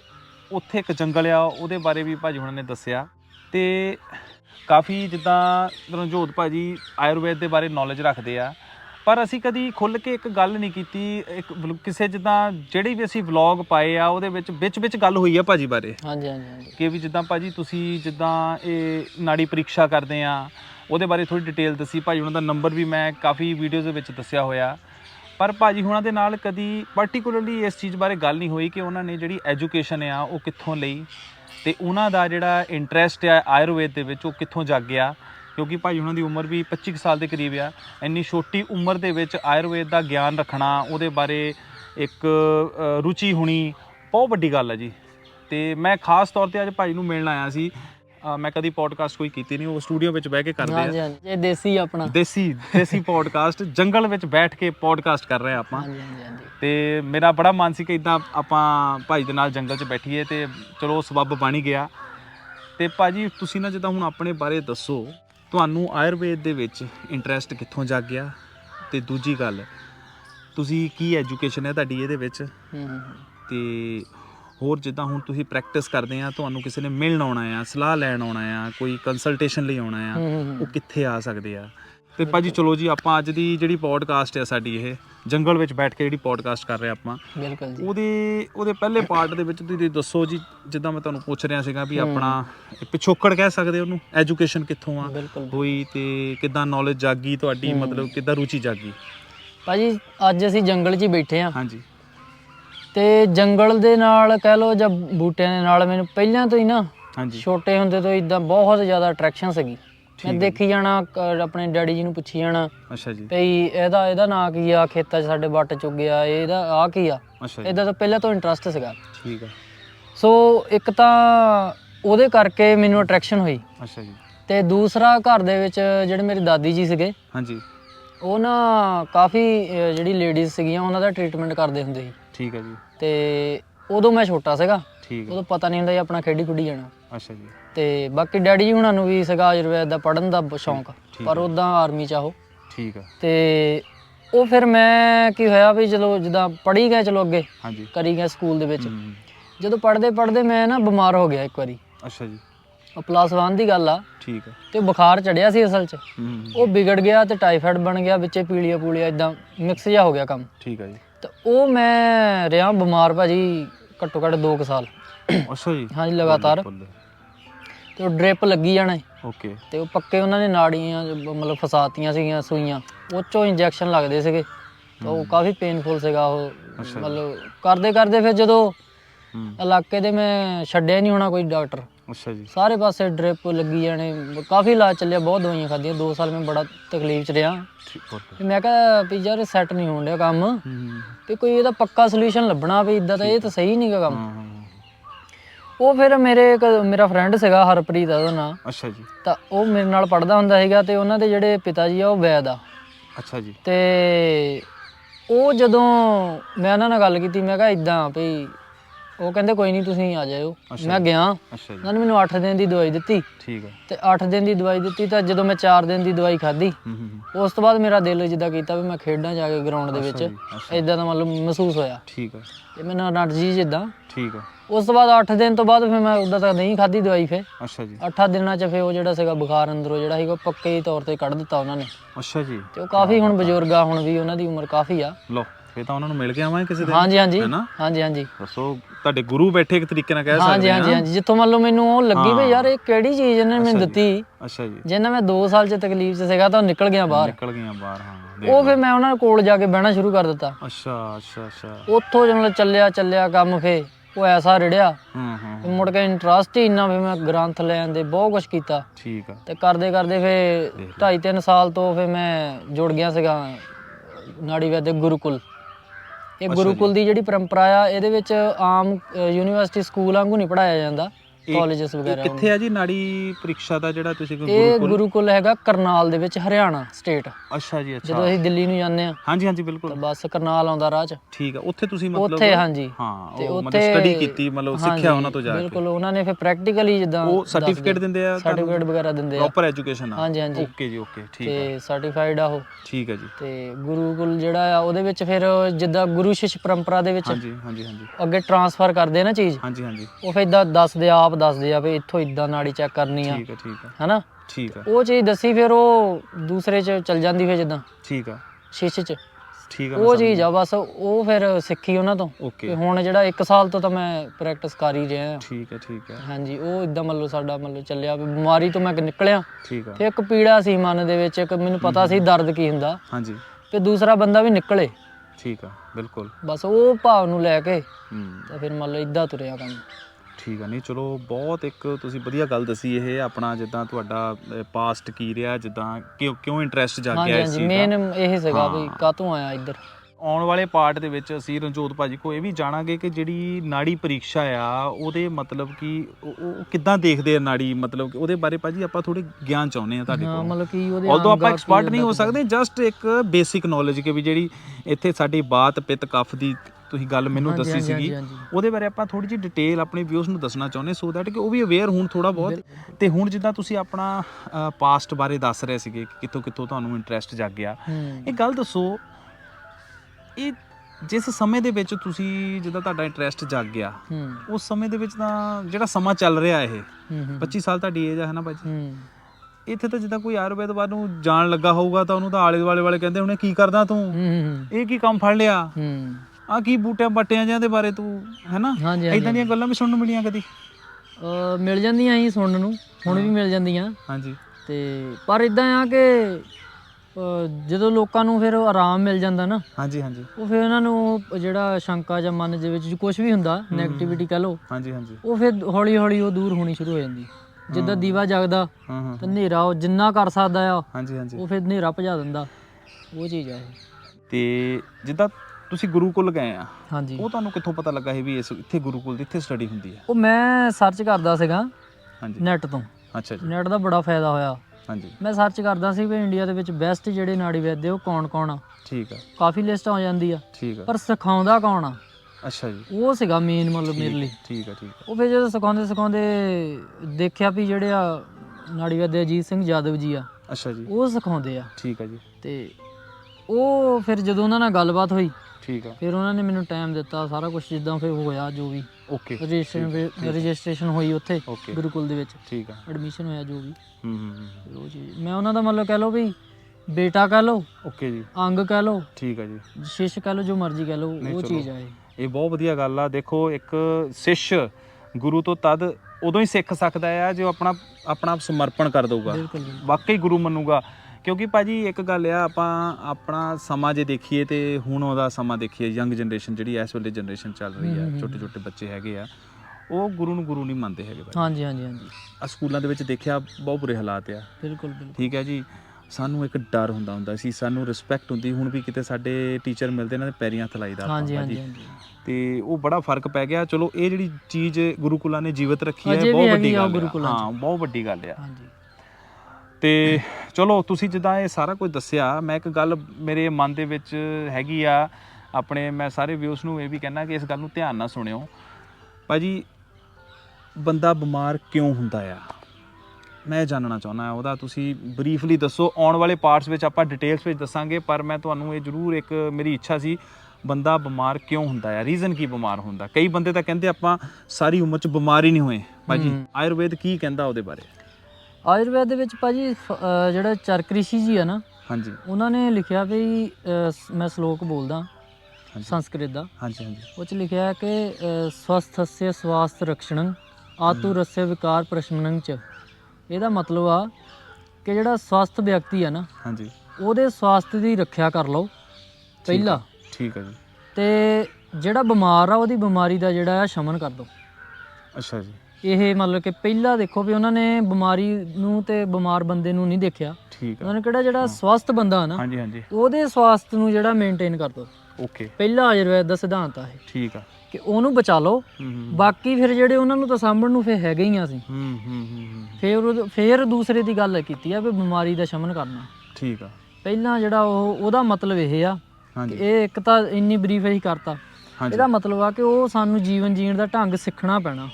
ਉੱਥੇ ਇੱਕ ਜੰਗਲ ਆ, ਉਹਦੇ ਬਾਰੇ ਵੀ ਭਾਜੀ ਹੁਣਾਂ ਨੇ ਦੱਸਿਆ। ਤੇ ਕਾਫੀ ਜਿੱਦਾਂ ਰਣਜੋਤ ਭਾਜੀ ਆਯੁਰਵੇਦ ਦੇ ਬਾਰੇ ਨੌਲੇਜ ਰੱਖਦੇ ਆ। ਪਰ ਅਸੀਂ ਕਦੀ ਖੁੱਲ ਕੇ ਇੱਕ ਗੱਲ ਨਹੀਂ ਕੀਤੀ ਇੱਕ ਵਲ- ਕਿਸੇ ਜਿੱਦਾਂ ਜਿਹੜੀ ਵੀ ਅਸੀਂ ਵਲੌਗ ਪਾਏ ਆ ਉਹਦੇ ਵਿੱਚ ਵਿੱਚ ਵਿੱਚ ਗੱਲ ਹੋਈ ਆ ਭਾਜੀ ਬਾਰੇ। ਹਾਂਜੀ ਹਾਂਜੀ ਹਾਂਜੀ। ਕਿ ਵੀ ਜਿੱਦਾਂ ਭਾਜੀ ਤੁਸੀਂ ਜਿੱਦਾਂ ਇਹ ਨਾੜੀ ਪ੍ਰੀਖਿਆ ਕਰਦੇ ਆ ਉਹਦੇ ਬਾਰੇ ਥੋੜੀ ਡਿਟੇਲ ਦੱਸੀ। ਭਾਜੀ ਉਹਨਾਂ ਦਾ ਨੰਬਰ ਵੀ ਮੈਂ ਕਾਫੀ ਵੀਡੀਓਜ਼ ਦੇ ਵਿੱਚ ਦੱਸਿਆ ਹੋਇਆ। ਪਰ ਭਾਜੀ ਹੁਣਾਂ ਦੇ ਨਾਲ ਕਦੀ ਪਾਰਟਿਕੂਲਰਲੀ ਇਸ ਚੀਜ਼ ਬਾਰੇ ਗੱਲ ਨਹੀਂ ਹੋਈ ਕਿ ਉਹਨਾਂ ਨੇ ਜਿਹੜੀ ਐਜੂਕੇਸ਼ਨ ਆ ਉਹ ਕਿੱਥੋਂ ਲਈ ਤੇ ਉਹਨਾਂ ਦਾ ਜਿਹੜਾ ਇੰਟਰਸਟ ਆ ਆਯੁਰਵੇਦ ਦੇ ਵਿੱਚ ਉਹ ਕਿੱਥੋਂ ਜਾਗਿਆ ਕਿਉਂਕਿ ਭਾਜੀ ਉਹਨਾਂ ਦੀ ਉਮਰ ਵੀ 25 ਕੁ ਸਾਲ ਦੇ ਕਰੀਬ ਆ। ਇੰਨੀ ਛੋਟੀ ਉਮਰ ਦੇ ਵਿੱਚ ਆਯੁਰਵੇਦ ਦਾ ਗਿਆਨ ਰੱਖਣਾ ਉਹਦੇ ਬਾਰੇ ਇੱਕ ਰੁਚੀ ਹੋਣੀ ਬਹੁਤ ਵੱਡੀ ਗੱਲ ਹੈ ਜੀ। ਤੇ ਮੈਂ ਖਾਸ ਤੌਰ ਤੇ ਅੱਜ ਭਾਜੀ ਨੂੰ ਮਿਲਣ ਆਇਆ ਸੀ। ਮੈਂ ਕਦੀ ਪੋਡਕਾਸਟ ਕੋਈ ਕੀਤੀ ਨਹੀਂ ਉਹ ਸਟੂਡੀਓ ਵਿੱਚ ਬਹਿ ਕੇ ਕਰਦੇ ਆ। ਇਹ ਦੇਸੀ ਆਪਣਾ। ਦੇਸੀ ਦੇਸੀ ਪੋਡਕਾਸਟ ਜੰਗਲ ਵਿੱਚ ਬੈਠ ਕੇ ਪੋਡਕਾਸਟ ਕਰ ਰਹੇ ਆ ਆਪਾਂ। ਹਾਂਜੀ ਹਾਂਜੀ ਤੇ ਮੇਰਾ ਬੜਾ ਮਨ ਸੀ ਕਿ ਇਦਾਂ ਆਪਾਂ ਭਾਈ ਦੇ ਨਾਲ ਜੰਗਲ 'ਚ ਬੈਠੀਏ ਤੇ ਚਲੋ ਸਬੱਬ ਬਣ ਗਿਆ। ਤੇ ਭਾਜੀ ਤੁਸੀਂ ਨਾ ਜਿੱਦਾਂ ਹੁਣ ਆਪਣੇ ਬਾਰੇ ਦੱਸੋ ਤੁਹਾਨੂੰ ਆਯੁਰਵੇਦ ਦੇ ਵਿੱਚ ਇੰਟਰਸਟ ਕਿੱਥੋਂ ਜਾਗ ਗਿਆ ਤੇ ਦੂਜੀ ਗੱਲ ਤੁਸੀਂ ਕੀ ਐਜੂਕੇਸ਼ਨ ਹੈ ਤੁਹਾਡੀ ਇਹਦੇ ਵਿੱਚ। ਤੇ ਹੋਰ ਜਿੱਦਾਂ ਹੁਣ ਤੁਸੀਂ ਪ੍ਰੈਕਟਿਸ ਕਰਦੇ ਆ ਤੁਹਾਨੂੰ ਕਿਸੇ ਨੇ ਮਿਲਣ ਆਉਣਾ ਆ ਸਲਾਹ ਲੈਣ ਆਉਣਾ ਆ ਕੋਈ ਕੰਸਲਟੇਸ਼ਨ ਲਈ ਆਉਣਾ ਆ। ਉਹ ਕਿੱਥੇ ਆ ਸਕਦੇ ਆ ਤੇ ਭਾਜੀ ਚਲੋ ਜੀ ਆਪਾਂ ਅੱਜ ਦੀ ਜਿਹੜੀ ਪੋਡਕਾਸਟ ਆ ਸਾਡੀ ਇਹ ਜੰਗਲ ਵਿੱਚ ਬੈਠ ਕੇ ਜਿਹੜੀ ਪੋਡਕਾਸਟ ਕਰ ਰਹੇ ਆਪਾਂ ਬਿਲਕੁਲ ਜੀ। ਉਹਦੇ ਉਹਦੇ ਪਹਿਲੇ ਪਾਰਟ ਦੇ ਵਿੱਚ ਤੁਸੀਂ ਦੱਸੋ ਜੀ ਜਿੱਦਾਂ ਮੈਂ ਤੁਹਾਨੂੰ ਪੁੱਛ ਰਿਹਾ ਸੀਗਾ ਵੀ ਆਪਣਾ ਪਿਛੋਕੜ ਕਹਿ ਸਕਦੇ ਉਹਨੂੰ ਐਜੂਕੇਸ਼ਨ ਕਿੱਥੋਂ ਆ ਹੋਈ ਤੇ ਕਿੱਦਾਂ ਨੌਲੇਜ ਜਾਗੀ ਤੁਹਾਡੀ ਮਤਲਬ ਕਿੱਦਾਂ ਰੁਚੀ ਜਾਗੀ? ਭਾਜੀ ਅੱਜ ਅਸੀਂ ਜੰਗਲ 'ਚ ਹੀ ਬੈਠੇ ਆ। ਹਾਂਜੀ। ਤੇ ਜੰਗਲ ਦੇ ਨਾਲ ਕਹਿ ਲਓ ਜਾਂ ਬੂਟਿਆਂ ਦੇ ਨਾਲ ਮੈਨੂੰ ਪਹਿਲਾਂ ਤੋਂ ਹੀ ਨਾ ਹਾਂਜੀ। ਛੋਟੇ ਹੁੰਦੇ ਤੋਂ ਇਦਾਂ ਬਹੁਤ ਜ਼ਿਆਦਾ ਅਟਰੈਕਸ਼ਨ ਸੀਗੀ। ਮੈਂ ਦੇਖੀ ਜਾਣਾ ਕ- ਆਪਣੇ ਡੈਡੀ ਜੀ ਨੂੰ ਪੁੱਛੀ ਜਾਣਾ। ਅੱਛਾ ਜੀ। ਭਈ ਇਹਦਾ ਇਹਦਾ ਨਾਂ ਕੀ ਆ? ਖੇਤਾਂ 'ਚ ਸਾਡੇ ਵੱਟ ਚੁੱਗ ਗਿਆ ਇਹਦਾ ਆ ਕੀ ਆ? ਅੱਛਾ ਜੀ। ਇਹਦਾ ਤਾਂ ਪਹਿਲਾਂ ਤੋਂ ਇੰਟਰਸਟ ਸੀਗਾ। ਠੀਕ ਆ। ਸੋ ਇੱਕ ਤਾਂ ਉਹਦੇ ਕਰਕੇ ਮੈਨੂੰ ਅਟਰੈਕਸ਼ਨ ਹੋਈ। ਅੱਛਾ ਜੀ। ਤੇ ਦੂਸਰਾ ਘਰ ਦੇ ਵਿੱਚ ਜਿਹੜੇ ਮੇਰੇ ਦਾਦੀ ਜੀ ਸੀਗੇ ਹਾਂਜੀ। ਉਹ ਨਾ ਕਾਫੀ ਅਹ, ਜਿਹੜੀ ਲੇਡੀਜ਼ ਸੀਗੀਆਂ ਉਹਨਾਂ ਦਾ ਟ੍ਰੀਟਮੈਂਟ ਕਰਦੇ ਹੁੰਦੇ ਸੀ। ਠੀਕ ਹੈ ਜੀ। ਤੇ ਉਦੋਂ ਮੈਂ ਛੋਟਾ ਸੀਗਾ। ਠੀਕ ਉਦੋਂ ਪਤਾ ਨਹੀਂ ਹੁੰਦਾ ਸੀ ਆਪਣਾ ਖੇਡੀ ਖੁੱਡੀ ਜਾਣਾ। ਅੱਛਾ ਜੀ। ਤੇ ਬਾਕੀ ਡੈਡੀ ਜੀ ਹੁਣਾਂ ਨੂੰ ਵੀ ਸੀਗਾ ਆਯੁਰਵੇਦ ਦਾ ਪੜਨ ਦਾ ਬ- ਸ਼ੌਂਕ ਠੀਕ ਪਰ ਉਦਾਂ ਆਰਮੀ ਚ ਆਹੋ ਠੀਕ ਆ। ਤੇ ਉਹ ਫਿਰ ਮੈਂ ਕੀ ਹੋਇਆ ਵੀ ਚਲੋ ਜਿੱਦਾਂ ਪੜ੍ਹੀ ਗਏ ਚਲੋ ਅੱਗੇ ਹਾਂਜੀ। ਕਰੀ ਗਏ ਸਕੂਲ ਦੇ ਵਿੱਚ। ਜਦੋਂ ਪੜ੍ਹਦੇ ਪੜ੍ਹਦੇ ਮੈਂ ਨਾ ਬਿਮਾਰ ਹੋ ਗਿਆ ਇੱਕ ਵਾਰੀ। ਅੱਛਾ ਜੀ। ਉਹ ਪਲੱਸ 1 ਦੀ ਗੱਲ ਆ। ਠੀਕ ਆ। ਤੇ ਬੁਖਾਰ ਚੜਿਆ ਸੀ ਅਸਲ 'ਚ। ਉਹ ਵਿਗੜ ਗਿਆ ਤੇ ਟਾਈਫਾਇਡ ਬਣ ਗਿਆ ਵਿੱਚੇ ਪੀਲੀਆ ਪੂਲੀਆ ਇਦਾਂ ਮਿਕਸ ਜਿਹਾ ਹੋ ਗਿਆ ਕੰਮ। ਠੀਕ ਆ ਜੀ। ਤੇ ਉਹ ਮੈਂ ਰਿਹਾ ਬਿਮਾਰ ਭਾਜੀ ਘੱਟੋ ਘੱਟ 2 ਸਾਲ। ਅੱਛਾ ਜੀ। ਹਾਂਜੀ ਲਗਾਤਾਰ। ਤੇ ਉਹ ਡ੍ਰਿਪ ਲੱਗੀ ਜਾਣਾ ਸੀ ਓਕੇ। ਤੇ ਉਹ ਪੱਕੇ ਉਹਨਾਂ ਨੇ ਨਾੜੀਆਂ ਮਤਲਬ ਫਸਾਤੀਆਂ ਸੀਗੀਆਂ ਸੂਈਆਂ ਉਹ ਚੋਂ ਇੰਜੈਕਸ਼ਨ ਲੱਗਦੇ ਸੀਗੇ। ਤਾਂ ਉਹ ਕਾਫੀ ਪੇਨਫੁਲ ਸੀਗਾ ਉਹ ਮਤਲਬ ਕਰਦੇ ਕਰਦੇ ਫਿਰ ਜਦੋਂ ਇਲਾਕੇ ਦੇ ਮੈਂ ਛੱਡਿਆ ਨਹੀਂ ਹੋਣਾ ਕੋਈ ਡਾਕਟਰ। ਅੱਛਾ ਜੀ। ਸਾਰੇ ਪਾਸੇ ਡ੍ਰਿਪ ਲੱਗੀ ਜਾਣੇ ਕਾਫੀ ਇਲਾਜ ਚੱਲਿਆ ਬਹੁਤ ਦਵਾਈਆਂ ਖਾਧੀਆਂ। 2 ਸਾਲ ਮੈਂ ਬੜਾ ਤਕਲੀਫ ਚ ਰਿਹਾ। ਠੀਕ ਤੇ ਮੈਂ ਕਿਹਾ ਵੀ ਯਾਰ ਸੈੱਟ ਨਹੀਂ ਹੋਣ ਡਿਆ ਕੰਮ। ਤੇ ਕੋਈ ਇਹਦਾ ਪੱਕਾ ਸੋਲੂਸ਼ਨ ਲੱਭਣਾ ਵੀ ਇਦਾਂ ਤਾਂ ਇਹ ਤਾਂ ਸਹੀ ਨਹੀਂਗਾ ਕੰਮ। ਹਾਂ, ਹਾਂ, ਉਹ ਫਿਰ ਮੇਰੇ ਇੱਕ- ਮੇਰਾ ਫਰੈਂਡ ਸੀਗਾ ਹਰਪ੍ਰੀਤ ਆ ਨਾਂ। ਅੱਛਾ ਜੀ। ਤਾਂ ਉਹ ਮੇਰੇ ਨਾਲ ਪੜਦਾ ਹੁੰਦਾ ਸੀਗਾ ਤੇ ਉਹਨਾਂ ਦੇ ਜਿਹੜੇ ਪਿਤਾ ਜੀ ਆ ਉਹ ਵੈਦ ਆ। ਅੱਛਾ ਜੀ। ਤੇ ਉਹ ਜਦੋਂ ਮੈਂ ਉਹਨਾਂ ਨਾਲ ਗੱਲ ਕੀਤੀ ਮੈਂ ਕਿਹਾ ਇਦਾਂ ਭਈ ਉਹ ਕਹਿੰਦੇ ਕੋਈ ਨਹੀਂ ਤੁਸੀਂ ਆ ਜਾਇਓ। ਮੈਂ ਗਿਆ। ਉਹਨਾਂ ਨੇ ਮੈਨੂੰ 8 ਦਿਨ ਦੀ ਦਵਾਈ ਦਿੱਤੀ। ਠੀਕ ਹੈ ਤੇ 8 ਦਿਨ ਦੀ ਦਵਾਈ ਦਿੱਤੀ ਤਾਂ ਜਦੋਂ ਮੈਂ 4 ਦਿਨ ਦੀ ਦਵਾਈ ਖਾਧੀ ਹੂੰ ਹੂੰ ਉਸ ਤੋਂ ਬਾਅਦ ਮੇਰਾ ਦਿਲ ਜਿੱਦਾਂ ਕੀਤਾ ਵੀ ਮੈਂ ਖੇਡਾਂ ਜਾ ਕੇ ਗਰਾਊਂਡ ਦੇ ਵਿੱਚ। ਅੱਛਾ ਦਾ ਮਤਲਬ ਮਹਿਸੂਸ ਹੋਇਆ। ਠੀਕ ਹੈ ਤੇ ਮੈਨੂੰ એનર્ਜੀ ਜਿੱਦਾਂ ਠੀਕ ਹੈ ਉਸ ਤੋਂ ਬਾਅਦ 8 ਦਿਨ ਤੋਂ ਬਾਅਦ ਫਿਰ ਮੈਂ ਉਦਾਂ ਤਾਂ ਨਹੀਂ ਖਾਧੀ ਦਵਾਈ ਫਿਰ। ਅੱਛਾ ਜੀ। 8 ਦਿਨਾਂ ਚ ਫਿਰ ਉਹ ਜਿਹੜਾ ਸੀਗਾ ਬੁਖਾਰ ਅੰਦਰੋਂ ਜਿਹੜਾ ਸੀਗਾ ਉਹ ਪੱਕੇ ਤੌਰ ਤੇ ਕੱਢ ਦਿੱਤਾ ਉਹਨਾਂ ਨੇ। ਅੱਛਾ ਜੀ। ਤੇ ਉਹ ਕਾਫੀ ਹੁਣ ਬਜ਼ੁਰਗ ਆ ਹੁਣ ਵੀ ਉਹਨਾਂ ਦੀ ਉਮਰ ਕਾਫੀ ਆ। ਲੋ ਫੇ ਤਾਂ ਉਹਨਾਂ ਨੂੰ ਮਿਲ ਕੇ ਆਵਾਂਗੇ ਕਿਸੇ ਦਿਨ ਹਾਂਜੀ ਹਾਂਜੀ? ਹਾਂਜੀ ਹਾਂਜੀ। ਦੱਸੋ ਤੁਹਾਡੇ ਗੁਰੂ ਬੈਠੇ ਇੱਕ ਤਰੀਕੇ ਨਾਲ ਕਹਿ ਹਾਂਜੀ ਸਕਦੇ ਹਾਂਜੀ ਹਾਂ ਹਾਂਜੀ। ਜਿੱਥੋਂ ਮੰਨ ਲਓ ਮੈਨੂੰ ਉਹ ਲੱਗੀ ਵੀ ਯਾਰ ਇਹ ਕਿਹੜੀ ਚੀਜ਼ ਇਹਨੇ ਮੈਨੂੰ ਦਿੱਤੀ? ਅੱਛਾ ਜੀ। ਜਿੰਨਾ ਮੈਂ 2 ਸਾਲ ਚ ਤਕਲੀਫ ਚ ਸੀਗਾ ਤਾਂ ਉਹ ਨਿਕਲ ਗਿਆ ਬਾਹਰ। ਨਿਕਲ ਗਈਆਂ ਬਾਹਰ ਹਾਂ ਉਹ ਫਿਰ ਮੈਂ ਉਹਨਾਂ ਕੋਲ ਜਾ ਕੇ ਬਹਿਣਾ ਸ਼ੁਰੂ ਕਰ ਦਿੱਤਾ। ਅੱਛਾ ਅੱਛਾ ਅੱਛਾ। ਉੱਥੋਂ ਜਦੋਂ ਚੱਲਿਆ ਚੱਲਿਆ ਕੰਮ ਫੇ ਉਹ ਐਸਾ ਰਿੜਿਆ ਹੂੰ ਹੂੰ ਤੇ ਮੁੜ ਕੇ ਇੰਟਰਸਟ ਹੀ ਇੰਨਾ ਵੀ ਮੈਂ ਗ੍ਰੰਥ ਲੈਣ ਦੇ ਬਹੁਤ ਕੁਝ ਕੀਤਾ। ਠੀਕ ਆ। ਤੇ ਕਰਦੇ ਕਰਦੇ ਫੇ 2.5 3 ਸਾਲ ਤੋਂ ਫੇ ਮੈਂ ਜੁੜ ਗਿਆ ਸੀਗਾ ਨਾੜੀ ਵੈਦ ਗੁਰੂਕੁਲ। ਇਹ ਗੁਰੂਕੁਲ ਦੀ ਜਿਹੜੀ ਪਰੰਪਰਾ ਆ ਇਹਦੇ ਵਿੱਚ ਆਮ ਯੂਨੀਵਰਸਿਟੀ ਸਕੂਲ ਵਾਂਗੂ ਨਹੀਂ ਪੜਾਇਆ ਜਾਂਦਾ। ਕਾਲਜਸ ਵਗੈਰਾ ਕਿੱਥੇ ਆ ਜੀ? ਨਾੜੀ ਪ੍ਰੀਖਿਆ ਦਾ ਜਿਹੜਾ ਤੁਸੀਂ ਇਹ ਗੁਰੂਕੁਲ ਹੈਗਾ ਕਰਨਾਲ ਦੇ ਵਿੱਚ ਹਰਿਆਣਾ ਸਟੇਟ ਅੱਛਾ ਜੀ ਅੱਛਾ। ਜਦੋਂ ਅਸੀਂ ਦਿੱਲੀ ਨੂੰ ਜਾਂਦੇ ਆ ਹਾਂਜੀ ਹਾਂਜੀ ਤਾਂ ਬਿਲਕੁਲ ਬੱਸ ਕਰਨਾਲ ਆਉਂਦਾ ਰਾਹ ਚ। ਠੀਕ ਆ ਉੱਥੇ ਤੁਸੀਂ ਮਤਲਬ ਉੱਥੇ ਹਾਂਜੀ। ਹਾਂ ਤੇ ਉਹ ਮਤਲਬ ਉੱਥੇ ਸਟੱਡੀ ਕੀਤੀ ਮਤਲਬ ਸਿੱਖਿਆ ਉਹਨਾਂ ਤੋਂ ਜਾ ਕੇ। ਬਿਲਕੁਲ ਉਹਨਾਂ ਨੇ ਫਿਰ ਪ੍ਰੈਕਟੀਕਲੀ ਜਿੱਦਾਂ ਉਹ ਸਰਟੀਫਿਕੇਟ ਦਿੰਦੇ ਆ ਸਰਟੀਫਿਕੇਟ ਵਗੈਰਾ ਦਿੰਦੇ ਆ। ਪ੍ਰੋਪਰ ਐਜੂਕੇਸ਼ਨ ਆ। ਹਾਂਜੀ ਹਾਂਜੀ। ਓਕੇ ਜੀ ਓਕੇ ਠੀਕ ਆ। ਤੇ ਸਰਟੀਫਾਈਡ ਆ ਉਹ। ਠੀਕ ਆ ਜੀ। ਤੇ ਗੁਰੂਕੁਲ ਜਿਹੜਾ ਆ ਉਹਦੇ ਵਿੱਚ ਫਿਰ ਜਿੱਦਾਂ ਗੁਰੂ ਸ਼ਿਸ਼ ਪਰੰਪਰਾ ਦੇ ਵਿੱਚ ਹਾਂਜੀ ਹਾਂਜੀ ਹਾਂਜੀ। ਅੱਗੇ ਟਰਾਂਸਫਰ ਕਰਦੇ ਆ ਨਾ ਚੀਜ਼। ਹਾਂਜੀ ਹਾਂਜੀ। ਉਹ ਫਿਰ ਇਦਾਂ ਦੱਸਦੇ ਆ, ਆਪ ਦੱਸਦੇ ਆ ਵੀ ਇੱਥੋਂ ਇਦਾਂ ਨਾੜੀ ਚੈੱਕ ਕਰਨੀ ਆ। ਠੀਕ ਆ ਠੀਕ ਆ। ਹਨਾ? ਠੀਕ ਆ। ਉਹ ਚੀਜ਼ ਦੱਸੀ ਫਿਰ ਉਹ ਦੂਸਰੇ ਚ ਚਲ ਜਾਂਦੀ ਫਿਰ ਜਿੱਦਾਂ। ਠੀਕ ਆ। ਸ਼ਿਸ਼ ਚ। ਠੀਕ ਆ ਉਹ ਚੀਜ਼ ਆ ਬਸ ਉਹ ਫਿਰ ਸਿੱਖੀ ਉਹਨਾਂ ਤੋਂ। ਤੇ ਹੁਣ ਜਿਹੜਾ 1 ਸਾਲ ਤੋਂ ਤਾਂ ਮੈਂ ਪ੍ਰੈਕਟਿਸ ਕਰ ਹੀ ਰਿਹਾ। ਠੀਕ ਆ ਠੀਕ ਆ। ਹਾਂਜੀ ਉਹ ਇਦਾਂ ਮਤਲਬ ਸਾਡਾ ਮਤਲਬ ਚੱਲਿਆ। ਵੀ ਬਿਮਾਰੀ ਤੋਂ ਮੈਂ ਨਿਕਲਿਆ। ਠੀਕ ਆ। ਤੇ ਇੱਕ ਪੀੜਾ ਸੀ ਮਨ ਦੇ ਵਿੱਚ ਇੱਕ ਮੈਨੂੰ ਪਤਾ ਸੀ ਦਰਦ ਕੀ ਹੁੰਦਾ। ਹਾਂਜੀ। ਤੇ ਦੂਸਰਾ ਬੰਦਾ ਵੀ ਨਿਕਲੇ। ਠੀਕ ਆ ਬਿਲਕੁਲ। ਬਸ ਉਹ ਭਾਵ ਨੂੰ ਲੈ ਕੇ ਹੂੰ। ਤਾਂ ਫਿਰ ਮੰਨ ਲਓ ਇਦਾਂ ਤੁਰਿਆ ਕੰਮ। ਠੀਕ ਆ। ਨਹੀਂ ਚਲੋ ਬਹੁਤ ਇੱਕ ਤੁਸੀਂ ਵਧੀਆ ਗੱਲ ਦੱਸੀ ਇਹ ਆਪਣਾ ਜਿੱਦਾਂ ਤੁਹਾਡਾ ਪਾਸਟ ਕੀ ਰਿਹਾ ਜਿੱਦਾਂ ਕਿਉਂ ਕਿਉਂ ਇੰਟਰਸਟ ਜਾਗਿਆ ਇਸ ਹਾਂਜੀ ਚੀਜ਼ ਮੇਨ ਦਾ ਇਹ ਸੀਗਾ ਵੀ। ਕਾਤੋਂ ਆਇਆ ਇੱਧਰ? ਆਉਣ ਵਾਲੇ ਪਾਰਟ ਦੇ ਵਿੱਚ ਅਸੀਂ ਰਣਜੋਤ ਭਾਜੀ ਕੋ ਇਹ ਵੀ ਜਾਣਾਂਗੇ ਕਿ ਜਿਹੜੀ ਨਾੜੀ ਪਰੀਖਿਆ ਆ ਉਹਦੇ ਮਤਲਬ ਕਿ ਉਹ ਕਿੱਦਾਂ ਦੇਖਦੇ ਆ ਨਾੜੀ? ਮਤਲਬ ਕਿ ਉਹਦੇ ਬਾਰੇ ਭਾਜੀ ਆਪਾਂ ਥੋੜੇ ਗਿਆਨ ਚਾਹੁੰਦੇ ਆ ਤੁਹਾਡੇ ਹਾਂ ਕੋਲ। ਮਤਲਬ ਕਿ ਉਹਦੇ ਆਲਦੋ ਆਪਾਂ ਐਕਸਪਰਟ ਨਹੀਂ ਹੋ ਸਕਦੇ ਜਸਟ ਇੱਕ ਬੇਸਿਕ ਨੌਲੇਜ ਕਿ ਵੀ ਜਿਹੜੀ ਇੱਥੇ ਸਾਡੀ ਬਾਤ ਪਿੱਤ ਕਫ ਦੀ ਤੁਸੀਂ ਗੱਲ ਮੈਨੂੰ ਦੱਸੀ ਸੀਗੀ। ਉਹਦੇ ਬਾਰੇ ਆਪਾਂ ਥੋੜੀ ਜਿਹੀ ਡਿਟੇਲ ਆਪਣੇ ਵਿਊਅਰਸ ਨੂੰ ਦੱਸਣਾ ਚਾਹੁੰਦੇ ਸੋ ਦੈਟ ਕਿ ਉਹ ਵੀ ਅਵੇਅਰ ਹੋਣ ਥੋੜਾ ਬਹੁਤ। ਤੇ ਹੁਣ ਜਿੱਦਾਂ ਤੁਸੀਂ ਆਪਣਾ ਪਾਸਟ ਬਾਰੇ ਦੱਸ ਰਹੇ ਸੀਗੇ ਕਿ ਕਿੱਥੋਂ ਕਿੱਥੋਂ ਤੁਹਾਨੂੰ ਇੰਟਰਸਟ ਜਾਗਿਆ। ਹੂੰ। ਇਹ ਗੱਲ ਦੱਸੋ ਇਹ ਜਿਸ ਸਮੇਂ ਦੇ ਵਿੱਚ ਤੁਸੀਂ ਜਿੱਦਾਂ ਤੁਹਾਡਾ ਇੰਟਰਸਟ ਜਾਗ ਗਿਆ ਹੂੰ। ਉਸ ਸਮੇਂ ਦੇ ਵਿੱਚ ਤਾਂ ਜਿਹੜਾ ਸਮਾਂ ਚੱਲ ਰਿਹਾ ਇਹ ਹੂੰ, ਹੂੰ। 25 ਸਾਲ ਤੁਹਾਡੀ ਏਜ ਹੈ ਨਾ ਭਾਜੀ? ਹੂੰ। ਇੱਥੇ ਤਾਂ ਜਿੱਦਾਂ ਕੋਈ ਆਯੁਰਵੇਦਵਾਦ ਨੂੰ ਜਾਣ ਲੱਗਾ ਹੋਊਗਾ ਤਾਂ ਉਹਨੂੰ ਤਾਂ ਆਲੇ ਦੁਆਲੇ ਵਾਲੇ ਕਹਿੰਦੇ ਹੁਣੇ ਕੀ ਕਰਦਾ ਤੂੰ? ਹੂੰ ਇਹ ਕੀ ਕੰਮ ਫੜ ਲਿਆ? ਹੂੰ। ਆ ਕੀ ਬੂਟਿਆਂ ਬੱਟਿਆਂ ਜਿਆਂ ਦੇ ਬਾਰੇ ਤੂੰ ਹੈਨਾ ਇਦਾਂ ਦੀਆਂ ਗੱਲਾਂ ਵੀ ਸੁਣਨ ਨੂੰ ਮਿਲੀਆਂ ਕਦੀ? ਮਿਲ ਜਾਂਦੀਆਂ ਸੀ ਸੁਣਨ ਨੂੰ ਹੁਣ ਵੀ ਮਿਲ ਜਾਂਦੀਆਂ। ਹਾਂਜੀ। ਤੇ ਪਰ ਇਦਾਂ ਆ ਕਿ ਜਦੋਂ ਲੋਕਾਂ ਨੂੰ ਫਿਰ ਆਰਾਮ ਮਿਲ ਜਾਂਦਾ ਨਾ ਹਾਂਜੀ ਹਾਂਜੀ। ਉਹ ਫਿਰ ਉਹਨਾਂ ਨੂੰ ਜਿਹੜਾ ਸ਼ੰਕਾ ਜਾਂ ਮਨ ਦੇ ਵਿੱਚ ਕੁਝ ਵੀ ਹੁੰਦਾ 네ਗੇਟਿਵਿਟੀ ਕਹ ਲਓ ਹਾਂਜੀ ਹਾਂਜੀ। ਉਹ ਫਿਰ ਹੌਲੀ ਹੌਲੀ ਉਹ ਦੂਰ ਹੋਣੀ ਸ਼ੁਰੂ ਹੋ ਜਾਂਦੀ। ਜਿੱਦਾਂ ਦੀਵਾ ਜਗਦਾ ਹਾਂ ਹਾਂ ਤਾਂ ਹਨੇਰਾ ਉਹ ਜਿੰਨਾ ਕਰ ਸਕਦਾ ਆ ਹਾਂਜੀ ਹਾਂਜੀ। ਉਹ ਫਿਰ ਹਨੇਰਾ ਭਜਾ ਦਿੰਦਾ ਉਹ ਚੀਜ਼ ਆ ਇਹ। ਤੇ ਜਿੱਦਾਂ ਤੁਸੀਂ ਗੁਰੂਕੁਲ ਗਏ ਆ ਹਾਂਜੀ। ਉਹ ਤੁਹਾਨੂੰ ਕਿੱਥੋਂ ਪਤਾ ਲੱਗਾ ਸੀ ਵੀ ਇਸ ਇੱਥੇ ਗੁਰੂਕੁਲ ਦੀ ਇੱਥੇ ਸਟੱਡੀ ਹੁੰਦੀ ਹੈ ਉਹ ਮੈਂ ਸਰਚ ਕਰਦਾ ਸੀਗਾ ਹਾਂਜੀ। ਨੈਟ ਤੋਂ। ਅੱਛਾ ਜੀ। ਨੈਟ ਦਾ ਬੜਾ ਫਾਇਦਾ ਹੋਇਆ। ਹਾਂਜੀ। ਮੈਂ ਸਰਚ ਕਰਦਾ ਸੀ ਵੀ ਇੰਡੀਆ ਦੇ ਵਿੱਚ ਬੈਸਟ ਜਿਹੜੇ ਨਾੜੀ ਵੈਦ ਉਹ ਕੌਣ-ਕੌਣ ਆ। ਠੀਕ ਆ। ਕਾਫੀ ਲਿਸਟ ਆ ਜਾਂਦੀ ਆ। ਠੀਕ ਆ। ਪਰ ਸਿਖਾਉਂਦਾ ਕੌਣ ਆ? ਅੱਛਾ ਜੀ। ਉਹ ਸੀਗਾ ਮੇਨ ਮਤਲਬ ਮੇਰੇ ਲਈ। ਠੀਕ ਆ ਠੀਕ ਆ। ਉਹ ਫਿਰ ਜਦੋਂ ਸਿਖਾਉਂਦੇ ਸਿਖਾਉਂਦੇ ਦੇਖਿਆ ਵੀ ਜਿਹੜੇ ਆ ਨਾੜੀ ਵੈਦ ਅਜੀਤ ਸਿੰਘ ਯਾਦਵ ਜੀ ਆ ਅੱਛਾ ਜੀ। ਉਹ ਸਿਖਾਉਂਦੇ ਆ। ਠੀਕ ਆ ਜੀ। ਤੇ ਉਹ ਫਿਰ ਜਦੋਂ ਉਹਨਾਂ ਨਾਲ ਗੱਲਬਾਤ ਹੋਈ ਠੀਕ ਆ। ਫਿਰ ਉਹਨਾਂ ਨੇ ਮੈਨੂੰ ਟਾਈਮ ਦਿੱਤਾ ਸਾਰਾ ਕੁਝ ਜਿੱਦਾਂ ਫਿਰ ਹੋਇਆ ਜੋ ਵੀ। ਓਕੇ ਰਜਿਸਟ੍ਰੇਸ਼ਨ ਰਜਿਸਟ੍ਰੇਸ਼ਨ ਹੋਈ ਉੱਥੇ ਗੁਰੂਕੁਲ ਦੇ ਵਿੱਚ। ਠੀਕ ਆ। ਐਡਮਿਸ਼ਨ ਹੋਇਆ ਜੋ ਵੀ। ਹੂੰ ਹੂੰ ਫਿਰ ਉਹ ਚੀਜ਼ ਮੈਂ ਉਹਨਾਂ ਦਾ ਮਤਲਬ ਕਹਿ ਲਓ ਵੀ ਬੇਟਾ ਕਹਿ ਲਓ ਓਕੇ ਜੀ। ਅੰਗ ਕਹਿ ਲਓ ਠੀਕ ਆ ਜੀ। ਸ਼ਿਸ਼ ਕਹਿ ਲਓ ਜੋ ਮਰਜ਼ੀ ਕਹਿ ਲਓ ਨਹੀਂ, ਉਹ ਚਲੋ। ਚੀਜ਼ ਆ ਇਹ। ਇਹ ਬਹੁਤ ਵਧੀਆ ਗੱਲ ਆ। ਦੇਖੋ ਇੱਕ ਸਿੱਸ਼ ਗੁਰੂ ਤੋਂ ਤਦ ਉਦੋਂ ਹੀ ਸਿੱਖ ਸਕਦਾ ਆ ਜੋ ਆਪਣਾ ਆਪਣਾ ਆਪ ਸਮਰਪਣ ਕਰ ਦਊਗਾ। ਬਿਲਕੁਲ ਬਿਲਕੁਲ। ਵਾਕਈ ਗੁਰੂ ਮੰਨੂਗਾ। ਕਿਉਂਕਿ ਭਾਜੀ ਇੱਕ ਗੱਲ ਆ ਆਪਾਂ ਆਪਣਾ ਸਮਾਂ ਜੇ ਦੇਖੀਏ ਤੇ ਹੁਣ ਉਹਦਾ ਸਮਾਂ ਦੇਖੀਏ ਯੰਗ ਜਨਰੇਸ਼ਨ ਜਿਹੜੀ ਇਸ ਵੇਲੇ ਜਨਰੇਸ਼ਨ ਚੱਲ ਰਹੀ ਆ ਛੋਟੇ ਛੋਟੇ ਬੱਚੇ ਹੈਗੇ ਆ ਉਹ ਗੁਰੂ ਨੂੰ ਗੁਰੂ ਨਹੀਂ ਮੰਨਦੇ ਹੈਗੇ ਭਾਜੀ। ਹਾਂਜੀ ਹਾਂਜੀ ਹਾਂਜੀ। ਆ ਸਕੂਲਾਂ ਦੇ ਵਿੱਚ ਦੇਖਿਆ ਬਹੁਤ ਬੁਰੇ ਹਾਲਾਤ ਆ। ਬਿਲਕੁਲ ਬਿਲਕੁਲ। ਠੀਕ ਹੈ ਜੀ ਸਾਨੂੰ ਇੱਕ ਡਰ ਹੁੰਦਾ ਹੁੰਦਾ ਸੀ ਸਾਨੂੰ ਰਿਸਪੈਕਟ ਹੁੰਦੀ ਹੁਣ ਵੀ ਕਿਤੇ ਸਾਡੇ ਟੀਚਰ ਮਿਲਦੇ ਇਹਨਾਂ ਦੇ ਪੈਰੀਂ ਹੱਥ ਲਾਈਦਾ ਆਪਾਂ ਹਾਂਜੀ। ਹਾਂਜੀ ਹਾਂਜੀ। ਤੇ ਉਹ ਬੜਾ ਫ਼ਰਕ ਪੈ ਗਿਆ ਚਲੋ ਇਹ ਜਿਹੜੀ ਚੀਜ਼ ਗੁਰੂਕੁਲਾਂ ਨੇ ਜੀਵਤ ਰੱਖੀ ਹੈ ਬਹੁਤ ਵੱਡੀ ਗੱਲ 'ਚ। ਹਾਂ ਬਹੁਤ ਵੱਡੀ ਗੱਲ ਆ। ਹਾਂਜੀ। ਤੇ ਚਲੋ ਤੁਸੀਂ ਜਿੱਦਾਂ ਇਹ ਸਾਰਾ ਕੁਝ ਦੱਸਿਆ ਮੈਂ ਇੱਕ ਗੱਲ ਮੇਰੇ ਮਨ ਦੇ ਵਿੱਚ ਹੈਗੀ ਆ ਆਪਣੇ ਮੈਂ ਸਾਰੇ ਵਿਊਸ ਨੂੰ ਇਹ ਵੀ ਕਹਿਣਾ ਕਿ ਇਸ ਗੱਲ ਨੂੰ ਧਿਆਨ ਨਾਲ ਸੁਣਿਓ। ਭਾਜੀ ਬੰਦਾ ਬਿਮਾਰ ਕਿਉਂ ਹੁੰਦਾ ਆ? ਮੈਂ ਜਾਣਨਾ ਚਾਹੁੰਦਾ ਉਹਦਾ ਤੁਸੀਂ ਬਰੀਫਲੀ ਦੱਸੋ। ਆਉਣ ਵਾਲੇ ਪਾਰਟਸ ਵਿੱਚ ਆਪਾਂ ਡਿਟੇਲਸ ਵਿੱਚ ਦੱਸਾਂਗੇ ਪਰ ਮੈਂ ਤੁਹਾਨੂੰ ਇਹ ਜ਼ਰੂਰ ਇੱਕ ਮੇਰੀ ਇੱਛਾ ਸੀ ਬੰਦਾ ਬਿਮਾਰ ਕਿਉਂ ਹੁੰਦਾ ਹੈ ਰੀਜ਼ਨ ਕੀ ਬਿਮਾਰ ਹੁੰਦਾ? ਕਈ ਬੰਦੇ ਤਾਂ ਕਹਿੰਦੇ ਆਪਾਂ ਸਾਰੀ ਉਮਰ ਚ ਬਿਮਾਰ ਹੀ ਨਹੀਂ ਹੋਏ। ਭਾਜੀ। ਆਯੁਰਵੇਦ ਕੀ ਕਹਿੰਦਾ ਉਹਦੇ ਬਾਰੇ? ਆਯੁਰਵੇਦ ਦੇ ਵਿੱਚ ਭਾਜੀ ਅ, ਜਿਹੜਾ ਚਰਕ ਰਿਸ਼ੀ ਜੀ ਆ ਨਾ ਹਾਂਜੀ। ਉਹਨਾਂ ਨੇ ਲਿਖਿਆ ਵੀ ਮੈਂ ਸ਼ਲੋਕ ਬੋਲਦਾ ਸੰਸਕ੍ਰਿਤ ਦਾ। ਹਾਂਜੀ ਹਾਂਜੀ। ਉਹ ਚ ਲਿਖਿਆ ਕਿ ਅ, ਸਵਸਥਸਯ ਸਵਾਸਥ ਰਕਸ਼ਣੰ ਆਤੁਰਸਯ ਵਿਕਾਰ ਪ੍ਰਸ਼ਮਨੰ ਚ। ਇਹਦਾ ਮਤਲਬ ਆ ਕਿ ਜਿਹੜਾ ਸਵਸਥ ਵਿਅਕਤੀ ਆ ਨਾ ਹਾਂਜੀ। ਉਹਦੇ ਸਵਾਸਥ ਦੀ ਰੱਖਿਆ ਕਰ ਲਓ ਪਹਿਲਾ। ਠੀਕ ਹੈ ਜੀ। ਤੇ ਜਿਹੜਾ ਬਿਮਾਰ ਆ ਉਹਦੀ ਬਿਮਾਰੀ ਦਾ ਜਿਹੜਾ ਆ ਸ਼ਮਨ ਕਰ ਦਿਓ ਅੱਛਾ ਜੀ। ਇਹ ਮਤਲਬ ਕਿ ਪਹਿਲਾਂ ਦੇਖੋ ਵੀ ਉਹਨਾਂ ਨੇ ਬਿਮਾਰੀ ਨੂੰ ਤੇ ਬਿਮਾਰ ਬੰਦੇ ਨੂੰ ਨਹੀਂ ਦੇਖਿਆ। ਠੀਕ ਉਹਨਾਂ ਨੇ ਕਿਹੜਾ ਜਿਹੜਾ ਸਵਸਥ ਬੰਦਾ ਨਾ ਹਾਂਜੀ ਹਾਂਜੀ। ਉਹਦੇ ਸਵਾਸਥ ਨੂੰ ਜਿਹੜਾ ਮੇਨਟੇਨ ਕਰ ਦੋ। ਓਕੇ ਪਹਿਲਾ ਆਯੁਰਵੈਦ ਦਾ ਸਿਧਾਂਤ ਆ ਇਹ। ਠੀਕ ਆ। ਕਿ ਉਹਨੂੰ ਬਚਾ ਲਓ। ਬਾਕੀ ਫਿਰ ਜਿਹੜੇ ਉਹਨਾਂ ਨੂੰ ਤਾਂ ਸਾਂਭਣ ਨੂੰ ਫਿਰ ਹੈਗੇ ਹੀ ਆ ਅਸੀਂ। ਹੂੰ ਹੂੰ ਹੂੰ, ਹੂੰ ਫਿਰ ਉਹ- ਫਿਰ ਦੂਸਰੇ ਦੀ ਗੱਲ ਕੀਤੀ ਆ ਵੀ ਬਿਮਾਰੀ ਦਾ ਸ਼ਮਨ ਕਰਨਾ। ਠੀਕ ਆ। ਪਹਿਲਾਂ ਜਿਹੜਾ ਉਹ ਉਹਦਾ ਮਤਲਬ ਇਹ ਆ ਕਿ ਇਹ ਇੱਕ ਤਾਂ ਇੰਨੀ ਬਰੀਫ ਹੀ ਕਰਤਾ। ਇਹਦਾ ਮਤਲਬ ਆ ਕਿ ਉਹ ਸਾਨੂੰ ਜੀਵਨ ਜੀਣ ਦਾ ਢੰਗ ਸਿੱਖਣਾ ਪੈਣਾ।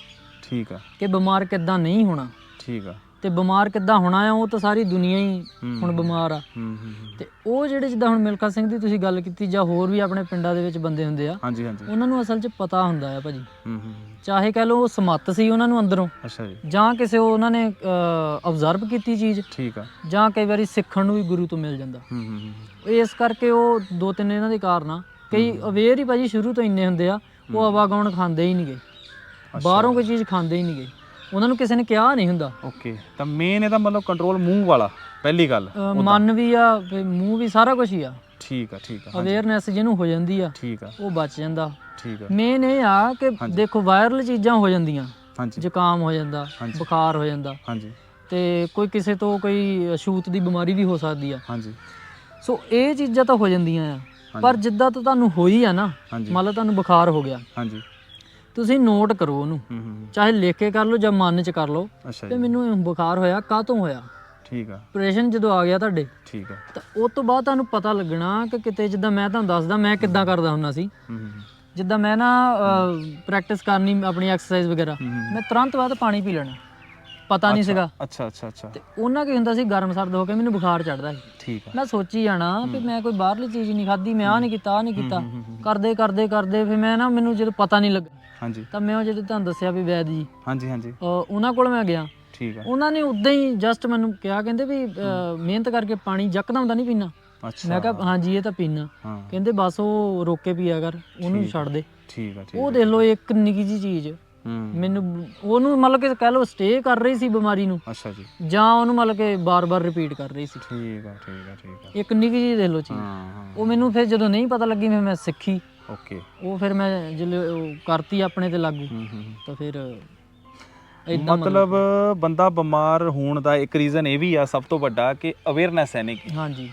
ਠੀਕ ਆ। ਕਿ ਬਿਮਾਰ ਕਿੱਦਾਂ ਨਹੀਂ ਹੋਣਾ। ਠੀਕ ਆ। ਤੇ ਬਿਮਾਰ ਕਿੱਦਾਂ ਹੋਣਾ ਆ ਉਹ ਤਾਂ ਸਾਰੀ ਦੁਨੀਆ ਹੀ ਹੁਣ ਬਿਮਾਰ ਆ। ਹੂੰ ਹੂੰ ਹੂੰ। ਤੇ ਉਹ ਜਿਹੜੇ ਜਿੱਦਾਂ ਹੁਣ ਮਿਲਖਾ ਸਿੰਘ ਦੀ ਤੁਸੀਂ ਗੱਲ ਕੀਤੀ ਜਾਂ ਹੋਰ ਵੀ ਆਪਣੇ ਪਿੰਡਾਂ ਦੇ ਵਿੱਚ ਬੰਦੇ ਹੁੰਦੇ ਆ ਹਾਂਜੀ ਹਾਂਜੀ। ਉਹਨਾਂ ਨੂੰ ਅਸਲ 'ਚ ਪਤਾ ਹੁੰਦਾ ਆ ਭਾਜੀ। ਹੂੰ ਹੂੰ ਹੂੰ। ਚਾਹੇ ਕਹਿ ਲਓ ਉਹ ਸਮੱਤ ਸੀ ਉਹਨਾਂ ਨੂੰ ਅੰਦਰੋਂ ਅੱਛਾ ਜੀ। ਜਾਂ ਕਿਸੇ ਉਹ ਉਹਨਾਂ ਨੇ ਆਬਜ਼ਰਵ ਕੀਤੀ ਚੀਜ਼ ਠੀਕ ਆ। ਜਾਂ ਕਈ ਵਾਰੀ ਸਿੱਖਣ ਨੂੰ ਵੀ ਗੁਰੂ ਤੋਂ ਮਿਲ ਜਾਂਦਾ। ਹੂੰ ਹੂੰ ਹੂੰ। ਇਸ ਕਰਕੇ ਉਹ ਦੋ ਤਿੰਨ ਇਹਨਾਂ ਦੇ ਕਾਰਨ ਆ। ਕਈ ਅਵੇਅਰ ਹੀ ਭਾਜੀ ਸ਼ੁਰੂ ਤੋਂ ਇੰਨੇ ਹੁੰਦੇ ਆ ਉਹ ਆਵਾਗਾਉਣ ਖਾਂਦੇ ਹੀ ਨਹੀਂਗੇ ਬਾਹਰੋਂ ਕੋਈ ਚੀਜ਼ ਖਾਂਦੇ ਹੀ ਨਹੀਂਗੇ ਉਹਨਾਂ ਨੂੰ ਕਿਸੇ ਨੇ ਕਿਹਾ ਨਹੀਂ ਹੁੰਦਾ। ਓਕੇ ਤਾਂ ਮੇਨ ਇਹਦਾ ਮਤਲਬ ਕੰਟਰੋਲ ਮੂੰਹ ਵਾਲਾ ਪਹਿਲੀ ਗੱਲ ਅਹ ਮਨ ਵੀ ਆ ਫਿਰ ਮੂੰਹ ਵੀ ਸਾਰਾ ਕੁਝ ਹੀ ਆ। ਠੀਕ ਆ ਠੀਕ ਆ ਅਵੇਅਰਨੈਸ ਜਿਹਨੂੰ ਹੋ ਜਾਂਦੀ ਆ ਠੀਕ ਆ। ਉਹ ਬਚ ਜਾਂਦਾ। ਠੀਕ ਆ। ਮੇਨ ਇਹ ਆ ਕਿ ਦੇਖੋ ਵਾਇਰਲ ਚੀਜ਼ਾਂ ਹੋ ਜਾਂਦੀਆਂ। ਹਾਂਜੀ। ਜ਼ੁਕਾਮ ਹੋ ਜਾਂਦਾ ਹਾਂਜੀ। ਬੁਖਾਰ ਹੋ ਜਾਂਦਾ। ਹਾਂਜੀ। ਤੇ ਕੋਈ ਕਿਸੇ ਤੋਂ ਕੋਈ ਅਛੂਤ ਦੀ ਬਿਮਾਰੀ ਵੀ ਹੋ ਸਕਦੀ ਆ। ਹਾਂਜੀ। ਸੋ ਇਹ ਚੀਜ਼ਾਂ ਤਾਂ ਹੋ ਜਾਂਦੀਆਂ ਆ। ਪਰ ਜਿੱਦਾਂ ਤੋਂ ਤੁਹਾਨੂੰ ਹੋਈ ਆ ਨਾ ਹਾਂਜੀ। ਮੰਨ ਲਓ ਤੁਹਾਨੂੰ ਬੁਖਾਰ ਹੋ ਗਿਆ। ਹਾਂਜੀ। ਤੁਸੀਂ ਨੋਟ ਕਰੋ ਉਹਨੂੰ। ਹੂੰ ਹੂੰ ਚਾਹੇ ਲਿਖ ਕੇ ਕਰ ਲਓ ਜਾਂ ਮਨ 'ਚ ਕਰ ਲਓ ਅੱਛਾ ਤੇ ਜੀ। ਮੈਨੂੰ ਬੁਖਾਰ ਹੋਇਆ ਕਾਹਤੋਂ ਹੋਇਆ? ਠੀਕ ਆ। ਆਪਰੇਸ਼ਨ ਜਦੋਂ ਆ ਗਿਆ ਤੁਹਾਡੇ ਠੀਕ ਆ। ਤਾਂ ਉਹ ਤੋਂ ਬਾਅਦ ਤੁਹਾਨੂੰ ਪਤਾ ਲੱਗਣਾ ਕਿ ਕਿਤੇ ਜਿੱਦਾਂ ਮੈਂ ਤੁਹਾਨੂੰ ਦੱਸਦਾ ਮੈਂ ਕਿੱਦਾਂ ਕਰਦਾ ਹੁੰਦਾ ਸੀ। ਹੂੰ ਹੂੰ ਜਿੱਦਾਂ ਮੈਂ ਨਾ ਪ੍ਰੈਕਟਿਸ ਕਰਨੀ ਆਪਣੀ ਐਕਸਰਸਾਈਜ਼ ਵਗੈਰਾ ਹੂੰ, ਹੂੰ। ਮੈਂ ਤੁਰੰਤ ਬਾਅਦ ਪਾਣੀ ਪੀ ਲੈਣਾ। ਪਤਾ ਨਹੀਂ ਸੀਗਾ। ਅੱਛਾ ਅੱਛਾ ਅੱਛਾ। ਤੇ ਉਹਨਾਂ ਕੀ ਹੁੰਦਾ ਸੀ ਗਰਮ ਸਰਦ ਹੋ ਕੇ ਮੈਨੂੰ ਬੁਖਾਰ ਚੜਦਾ ਸੀ। ਠੀਕ ਆ। ਮੈਂ ਸੋਚੀ ਜਾਣਾ ਵੀ ਮੈਂ ਕੋਈ ਬਾਹਰਲੀ ਚੀਜ਼ ਨਹੀਂ ਖਾਧੀ ਮੈਂ ਆ ਨਹੀਂ ਕੀਤਾ ਆ ਨਹੀਂ ਕੀਤਾ। ਕਰਦੇ ਕਰਦੇ ਕਰਦੇ ਫਿਰ ਮੈਂ ਨਾ ਮੈਨੂੰ ਜਦੋਂ ਪਤਾ ਨਹੀਂ ਲੱਗਾ ਹਾਂਜੀ। ਤਾਂ ਮੈਂ ਉਹ ਜਦੋਂ ਤੁਹਾਨੂੰ ਦੱਸਿਆ ਵੀ ਵੈਦ ਜੀ। ਹਾਂਜੀ ਹਾਂਜੀ। ਉਹਨਾਂ ਕੋਲ ਮੈਂ ਗਿਆ। ਠੀਕ ਆ। ਉਹਨਾਂ ਨੇ ਉਦਾਂ ਹੀ ਜਸਟ ਮੈਨੂੰ ਕਿਹਾ ਕਹਿੰਦੇ ਵੀ ਅਹ, ਮਿਹਨਤ ਕਰਕੇ ਪਾਣੀ ਯਕਦਮ ਤਾਂ ਨਹੀਂ ਪੀਣਾ। ਅੱਛਾ। ਮੈਂ ਕਿਹਾ ਹਾਂਜੀ ਇਹ ਤਾਂ ਪੀਣਾ। ਹਾਂ। ਕਹਿੰਦੇ ਬਸ ਉਹ ਰੋਕ ਕੇ ਪੀਆ ਕਰ ਉਹਨੂੰ ਛੱਡ ਦੇ। ਠੀਕ ਆ ਠੀਕ ਉਹ ਦੇਖ ਲਓ ਇੱਕ ਨਿੱਕੀ ਜੀ ਚੀਜ਼। ਹੂੰ। ਮੈਨੂੰ ਉਹਨੂੰ ਮਤਲਬ ਕਿ ਕਹਿ ਲਓ ਸਟੇ ਕਰ ਰਹੀ ਸੀ ਬਿਮਾਰੀ ਨੂੰ। ਅੱਛਾ ਜੀ। ਜਾਂ ਉਹਨੂੰ ਮਤਲਬ ਕਿ ਬਾਰ-ਬਾਰ ਰਿਪੀਟ ਕਰ ਰਹੀ ਸੀ। ਠੀਕ ਆ ਠੀਕ ਆ ਠੀਕ ਆ। ਇੱਕ ਨਿੱਕੀ ਜੀ ਦੇਖ ਲਓ ਚੀਜ਼। ਹਾਂ ਹਾਂ। ਉਹ ਮੈਨੂੰ ਫਿਰ ਜਦੋਂ ਨਹੀਂ ਪਤਾ ਲੱਗੀ ਫਿਰ ਮੈਂ ਸਿੱਖੀ। ਓਕੇ ਉਹ ਫਿਰ ਮੈਂ ਉਹ ਕਰਤੀ ਆਪਣੇ ਤੇ ਲਾਗੂ। ਹੂੰ ਹੂੰ ਤਾਂ ਫਿਰ ਇਦਾਂ ਮਤਲਬ ਬੰਦਾ ਬਿਮਾਰ ਹੋਣ ਦਾ ਇੱਕ ਰੀਜ਼ਨ ਇਹ ਵੀ ਆ ਸਭ ਤੋਂ ਵੱਡਾ ਕਿ ਅਵੇਅਰਨੈਸ ਹੈ ਨਹੀਂ ਕੀ। ਹਾਂਜੀ।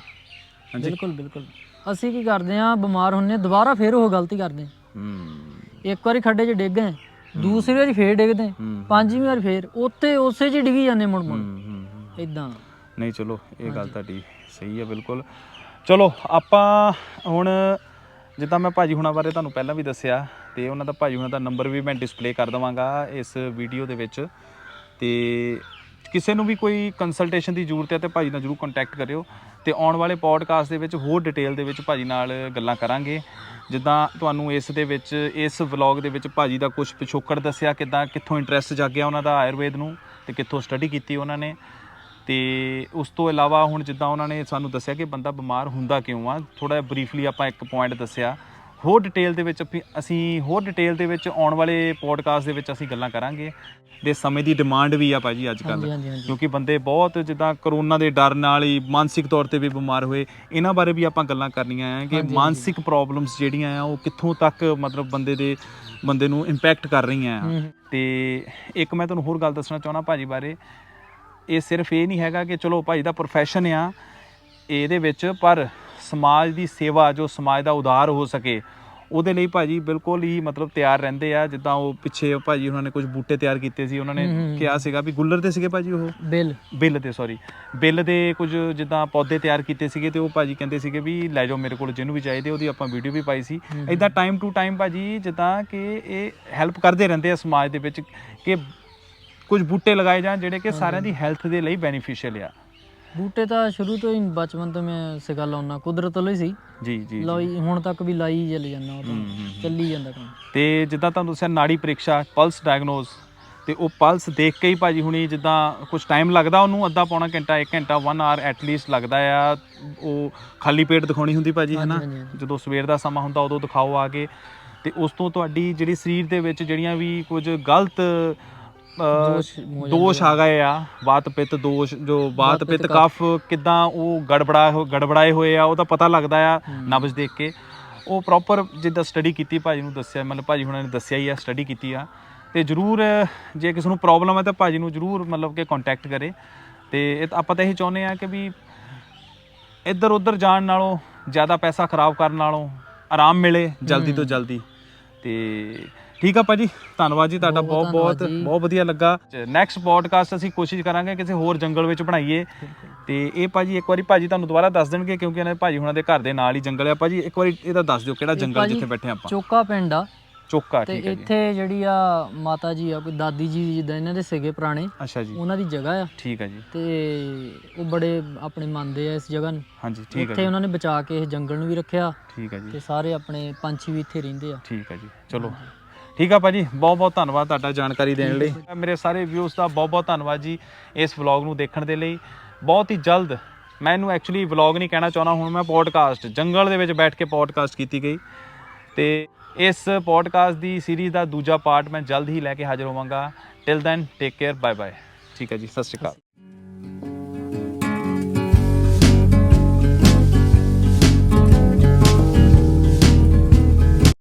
ਹਾਂਜੀ। ਬਿਲਕੁਲ ਬਿਲਕੁਲ। ਅਸੀਂ ਕੀ ਕਰਦੇ ਆ ਬਿਮਾਰ ਹੁੰਨੇ ਦੁਬਾਰਾ ਫਿਰ ਉਹ ਗਲਤੀ ਕਰਦੇ ਹਾਂ। ਹੂੰ। ਇੱਕ ਵਾਰੀ ਖੱਡੇ 'ਚ ਡਿੱਗ ਗਏ ਦੂਸਰੀ ਵਾਰੀ ਫੇਰ ਡਿੱਗਦੇ ਹੂੰ ਪੰਜਵੀਂ ਵਾਰ ਫੇਰ ਉੱਤੇ ਉਸੇ 'ਚ ਹੀ ਡਿੱਗੀ ਜਾਂਦੇ ਮੁੜ ਮੁੜ। ਹੂੰ, ਹੂੰ ਹੂੰ। ਇਦਾਂ ਨਹੀਂ ਚਲੋ ਇਹ ਗੱਲ ਤੁਹਾਡੀ ਸਹੀ ਹੈ ਬਿਲਕੁਲ। ਚਲੋ ਆਪਾਂ ਹੁਣ ਜਿੱਦਾਂ ਮੈਂ ਭਾਜੀ ਹੁਣਾਂ ਬਾਰੇ ਤੁਹਾਨੂੰ ਪਹਿਲਾਂ ਵੀ ਦੱਸਿਆ ਤੇ ਉਹਨਾਂ ਦਾ ਭਾਜੀ ਹੁਣਾਂ ਦਾ ਨੰਬਰ ਵੀ ਮੈਂ ਡਿਸਪਲੇ ਕਰ ਦਵਾਂਗਾ ਇਸ ਵੀਡੀਓ ਦੇ ਵਿੱਚ। ਤੇ ਕਿਸੇ ਨੂੰ ਵੀ ਕੋਈ ਕੰਸਲਟੇਸ਼ਨ ਦੀ ਜ਼ਰੂਰਤ ਹੈ ਤੇ ਭਾਜੀ ਨਾਲ ਜਰੂਰ ਕੰਟੈਕਟ ਕਰਿਓ। ਤੇ ਆਉਣ ਵਾਲੇ ਪੋਡਕਾਸਟ ਦੇ ਵਿੱਚ ਹੋਰ ਡਿਟੇਲ ਦੇ ਵਿੱਚ ਭਾਜੀ ਨਾਲ ਗੱਲਾਂ ਕਰਾਂਗੇ। ਜਿੱਦਾਂ ਤੁਹਾਨੂੰ ਇਸ ਦੇ ਵਿੱਚ, ਇਸ ਵਲੌਗ ਦੇ ਵਿੱਚ ਭਾਜੀ ਦਾ ਕੁਝ ਪਿਛੋਕੜ ਦੱਸਿਆ, ਕਿਦਾਂ ਕਿੱਥੋਂ ਇੰਟਰਸਟ ਜਾਗਿਆ ਉਹਨਾਂ ਦਾ ਆਯੁਰਵੇਦ ਨੂੰ ਤੇ ਕਿੱਥੋਂ ਸਟੱਡੀ ਕੀਤੀ ਉਹਨਾਂ ਨੇ। ਤੇ ਉਸ ਤੋਂ ਇਲਾਵਾ ਹੁਣ ਜਿੱਦਾਂ ਉਹਨਾਂ ਨੇ ਸਾਨੂੰ ਦੱਸਿਆ ਕਿ ਬੰਦਾ ਬਿਮਾਰ ਹੁੰਦਾ ਕਿਉਂ ਆ ਥੋੜਾ ਜਿਹਾ ਬਰੀਫਲੀ ਆਪਾਂ ਇੱਕ ਪੁਆਇੰਟ ਦੱਸਿਆ। ਹੋਰ ਡਿਟੇਲ ਦੇ ਵਿੱਚ ਅਸੀਂ ਹੋਰ ਡਿਟੇਲ ਦੇ ਵਿੱਚ ਆਉਣ ਵਾਲੇ ਪੋਡਕਾਸਟ ਦੇ ਵਿੱਚ ਅਸੀਂ ਗੱਲਾਂ ਕਰਾਂਗੇ। ਦੇ ਸਮੇਂ ਦੀ ਡਿਮਾਂਡ ਵੀ ਆ ਭਾਜੀ ਅੱਜ ਕੱਲ ਕਿਉਂਕਿ ਬੰਦੇ ਬਹੁਤ ਜਿੱਦਾਂ ਕਰੋਨਾ ਦੇ ਡਰ ਨਾਲ ਹੀ ਮਾਨਸਿਕ ਤੌਰ ਤੇ ਵੀ ਬਿਮਾਰ ਹੋਏ। ਇਹਨਾਂ ਬਾਰੇ ਵੀ ਆਪਾਂ ਗੱਲਾਂ ਕਰਨੀਆਂ ਆ ਕਿ ਮਾਨਸਿਕ ਪ੍ਰੋਬਲਮਸ ਜਿਹੜੀਆਂ ਆ ਉਹ ਕਿੱਥੋਂ ਤੱਕ ਮਤਲਬ ਬੰਦੇ ਦੇ ਬੰਦੇ ਨੂੰ ਇੰਪੈਕਟ ਕਰ ਰਹੀਆਂ ਆ। ਤੇ ਇੱਕ ਮੈਂ ਤੁਹਾਨੂੰ ਹੋਰ ਗੱਲ ਦੱਸਣਾ ਚਾਹੁੰਦਾ ਭਾਜੀ ਬਾਰੇ। ਇਹ ਸਿਰਫ ਇਹ ਨਹੀਂ ਹੈਗਾ ਕਿ ਚਲੋ ਭਾਜੀ ਦਾ profession ਆ ਇਹਦੇ ਵਿੱਚ ਪਰ ਸਮਾਜ ਦੀ ਸੇਵਾ ਜੋ ਸਮਾਜ ਦਾ ਉਦਾਰ ਹੋ ਸਕੇ ਉਹਦੇ ਲਈ ਭਾਜੀ ਬਿਲਕੁਲ ਹੀ ਮਤਲਬ ਤਿਆਰ ਰਹਿੰਦੇ ਆ ਜਿੱਦਾਂ ਉਹ ਪਿੱਛੇ ਭਾਜੀ ਉਹਨਾਂ ਨੇ ਕੁਝ ਬੂਟੇ ਤਿਆਰ ਕੀਤੇ ਸੀ ਉਹਨਾਂ ਨੇ। ਕਿਹਾ ਸੀਗਾ ਵੀ ਗੁੱਲਰ ਦੇ ਸੀਗੇ ਭਾਜੀ ਉਹ ਬਿੱਲ ਬਿੱਲ ਦੇ ਸੌਰੀ ਬਿੱਲ ਦੇ ਕੁਝ ਜਿੱਦਾਂ ਪੌਦੇ ਤਿਆਰ ਕੀਤੇ ਸੀਗੇ ਤੇ ਉਹ ਭਾਜੀ ਕਹਿੰਦੇ ਸੀਗੇ ਵੀ ਲੈ ਜਾਓ ਮੇਰੇ ਕੋਲ ਜਿਹਨੂੰ ਵੀ ਚਾਹੀਦੇ ਉਹਦੀ ਆਪਾਂ ਵੀਡੀਓ ਵੀ ਪਾਈ ਸੀ। ਇਦਾਂ ਟਾਈਮ ਟੂ ਟਾਈਮ ਭਾਜੀ ਜਿੱਦਾਂ ਕਿ ਇਹ ਹੈਲਪ ਕਰਦੇ ਰਹਿੰਦੇ ਆ ਸਮਾਜ ਦੇ ਵਿੱਚ ਕਿ ਕੁਝ ਬੂਟੇ ਲਗਾਏ ਜਾਣ ਜਿਹੜੇ ਕਿ ਸਾਰਿਆਂ ਦੀ ਹੈਲਥ ਦੇ ਲਈ ਬੈਨੀਫੀਸ਼ੀਅਲ ਆ। ਬੂਟੇ ਤਾਂ ਸ਼ੁਰੂ ਤੋਂ ਹੀ ਬਚਪਨ ਤੋਂ ਮੈਂ ਸਿਗਾ ਲਾਉਣਾ ਕੁਦਰਤ ਵੱਲੋਂ ਹੀ ਸੀ। ਜੀ ਜੀ। ਲਾਈ ਹੁਣ ਤੱਕ ਵੀ ਲਾਈ ਚੱਲ ਜਾਂਦਾ ਉਹ ਤਾਂ। ਚੱਲੀ ਜਾਂਦਾ ਕੰਮ। ਤੇ ਜਿੱਦਾਂ ਤੁਹਾਨੂੰ ਦੱਸਿਆ ਨਾੜੀ ਪ੍ਰੀਖਿਆ ਪਲਸ ਡਾਇਗਨੋਸ ਤੇ ਉਹ ਪਲਸ ਦੇਖ ਕੇ ਹੀ ਭਾਜੀ ਹੁਣੀ ਜਿੱਦਾਂ ਕੁਝ ਟਾਈਮ ਲੱਗਦਾ ਉਹਨੂੰ ਅੱਧਾ ਪੌਣਾ ਘੰਟਾ 1 ਘੰਟਾ 1 ਆਰ ਐਟ ਲੀਸਟ ਲੱਗਦਾ ਆ। ਉਹ ਖਾਲੀ ਪੇਟ ਦਿਖਾਉਣੀ ਹੁੰਦੀ ਭਾਜੀ ਹੈ ਨਾ ਹਾਂਜੀ, ਹਾਂਜੀ। ਜਦੋਂ ਸਵੇਰ ਦਾ ਸਮਾਂ ਹੁੰਦਾ ਉਦੋਂ ਦਿਖਾਓ ਆ ਕੇ। ਤੇ ਉਸ ਤੋਂ ਤੁਹਾਡੀ ਜਿਹੜੀ ਸਰੀਰ ਦੇ ਵਿੱਚ ਜਿਹੜੀਆਂ ਵੀ ਕੁਝ ਗਲਤ ਦੋਸ਼ ਆ ਗਏ ਆ ਵਾਤ ਪਿੱਤ ਦੋਸ਼ ਜੋ ਵਾਤ ਪਿੱਤ ਕਫ ਕਿਦਾਂ ਉਹ ਗੜਬੜਾ ਗੜਬੜਾਏ ਹੋਏ ਆ ਉਹਦਾ ਪਤਾ ਲੱਗਦਾ ਆ। ਨਬਜ਼ ਦੇਖ ਕੇ। ਉਹ ਪ੍ਰੋਪਰ ਜਿੱਦਾਂ ਸਟੱਡੀ ਕੀਤੀ ਭਾਜੀ ਨੂੰ ਦੱਸਿਆ ਮਤਲਬ ਭਾਜੀ ਹੁਣਾਂ ਨੇ ਦੱਸਿਆ ਹੀ ਆ ਸਟੱਡੀ ਕੀਤੀ ਆ। ਤੇ ਜਰੂਰ ਜੇ ਕਿਸੇ ਨੂੰ ਪ੍ਰੋਬਲਮ ਹੈ ਤਾਂ ਭਾਜੀ ਨੂੰ ਜਰੂਰ ਮਤਲਬ ਕਿ ਕੰਟੈਕਟ ਕਰੇ। ਤੇ ਇਹ ਤਾਂ ਆਪਾਂ ਤਾਂ ਇਹ ਚਾਹੁੰਦੇ ਆ ਕਿ ਵੀ ਇੱਧਰ ਉੱਧਰ ਜਾਣ ਨਾਲੋਂ ਜ਼ਿਆਦਾ ਪੈਸਾ ਖਰਾਬ ਕਰਨ ਨਾਲੋਂ ਆਰਾਮ ਮਿਲੇ ਜਲਦੀ ਤੋਂ ਜਲਦੀ। ਤੇ ਠੀਕ ਆ ਭਾਜੀ? ਧੰਨਵਾਦ ਜੀ ਤੁਹਾਡਾ ਬਹੁਤ ਬਹੁਤ ਬਹੁਤ ਵਧੀਆ ਲੱਗਾ। ਨੈਕਸਟ ਪੋਡਕਾਸਟ ਅਸੀਂ ਕੋਸ਼ਿਸ਼ ਕਰਾਂਗੇ ਕਿਸੇ ਹੋਰ ਜੰਗਲ ਵਿੱਚ ਬਣਾਈਏ। ਤੇ ਇਹ ਭਾਜੀ ਇੱਕ ਵਾਰੀ ਭਾਜੀ ਤੁਹਾਨੂੰ ਦੁਬਾਰਾ ਦੱਸ ਦੇਣਗੇ ਕਿਉਂਕਿ ਇਹਨਾਂ ਦੇ ਭਾਜੀ ਹੁਣਾਂ ਦੇ ਘਰ ਦੇ ਨਾਲ ਹੀ ਜੰਗਲ ਆ। ਭਾਜੀ ਇੱਕ ਵਾਰੀ ਇਹਦਾ ਦੱਸ ਦਿਓ ਕਿਹੜਾ ਇਹ ਜੰਗਲ ਜਿੱਥੇ ਬੈਠੇ ਆਪਾਂ? ਚੋਕਾ ਪਿੰਡ ਆ। ਚੋਕਾ ਠੀਕ ਹੈ ਜੀ। ਇੱਥੇ ਜਿਹੜੀ ਆ ਮਾਤਾ ਜੀ ਆ ਕੋਈ ਦਾਦੀ ਜੀ ਜਿੱਦਾਂ ਇਹਨਾਂ ਦੇ ਸੀਗੇ ਪੁਰਾਣੇ ਅੱਛਾ ਜੀ। ਉਹਨਾਂ ਦੀ ਜਗ੍ਹਾ ਆ। ਠੀਕ ਹੈ ਜੀ। ਤੇ ਉਹ ਬੜੇ ਆਪਣੇ ਮੰਨਦੇ ਆ ਇਸ ਜਗ੍ਹਾ ਨੂੰ। ਹਾਂਜੀ ਠੀਕ ਹੈ ਇੱਥੇ ਉਹਨਾਂ ਨੇ ਬਚਾ ਕੇ ਇਸ ਜੰਗਲ ਨੂੰ ਵੀ ਰੱਖਿਆ। ਠੀਕ ਹੈ ਜੀ। ਤੇ ਸਾਰੇ ਆਪਣੇ ਪੰਛੀ ਵੀ ਇੱਥੇ ਰਹਿੰਦੇ ਆ। ਠੀਕ ਹੈ ਜੀ। ਚਲੋ ਠੀਕ ਆ ਭਾਜੀ, ਬਹੁਤ ਬਹੁਤ ਧੰਨਵਾਦ ਤੁਹਾਡਾ ਜਾਣਕਾਰੀ ਦੇਣ ਲਈ। ਮੇਰੇ ਸਾਰੇ ਵਿਊਜ਼ ਦਾ ਬਹੁਤ ਬਹੁਤ ਧੰਨਵਾਦ ਜੀ ਇਸ ਵਲੌਗ ਨੂੰ ਦੇਖਣ ਦੇ ਲਈ। ਬਹੁਤ ਹੀ ਜਲਦ ਮੈਂ ਇਹਨੂੰ ਐਕਚੁਅਲੀ ਵਲੌਗ ਨਹੀਂ ਕਹਿਣਾ ਚਾਹੁੰਦਾ, ਹੁਣ ਮੈਂ ਪੋਡਕਾਸਟ ਜੰਗਲ ਦੇ ਵਿੱਚ ਬੈਠ ਕੇ ਪੋਡਕਾਸਟ ਕੀਤੀ ਗਈ। ਤੇ ਇਸ ਪੋਡਕਾਸਟ ਦੀ ਸੀਰੀਜ਼ ਦਾ ਦੂਜਾ ਪਾਰਟ ਮੈਂ ਜਲਦ ਹੀ ਲੈ ਕੇ ਹਾਜ਼ਰ ਹੋਵਾਂਗਾ। Till then take care bye bye ਠੀਕ ਹੈ ਜੀ, ਸਤਿ ਸ਼੍ਰੀ ਅਕਾਲ।